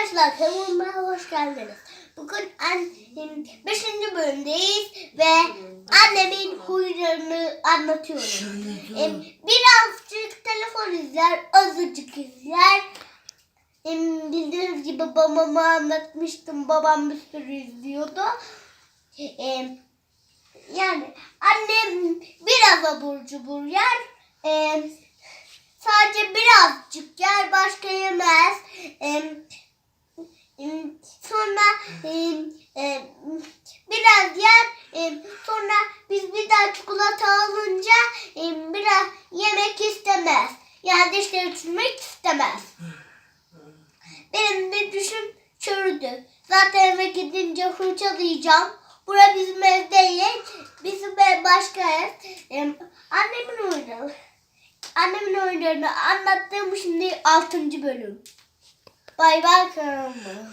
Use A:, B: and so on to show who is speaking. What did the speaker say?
A: Arkadaşlar kanalıma hoş geldiniz. Bugün annem 5. bölümdeyiz ve annemin huylarını anlatıyorum. Em, Birazcık telefon izler, azıcık izler. Em, Bildiğiniz gibi babama anlatmıştım. Babam bir sürü izliyordu. Em, Yani annem biraz abur cubur yer. Em, Sadece birazcık yer, başka yemez. Em, em, Sonra em, biraz yer. em, Sonra biz bir daha çikolata alınca em, biraz yemek istemez. Yani dişleri çürümek istemez. Benim de düşüm çürüdü. Zaten eve gidince fırçalayacağım. Bura bizim ev değil. Bizim ev başka ev. Em, Annemin oyunu. Annemin oyunlarını anlattığım şimdi 6. bölüm. Bay bay kanalıma.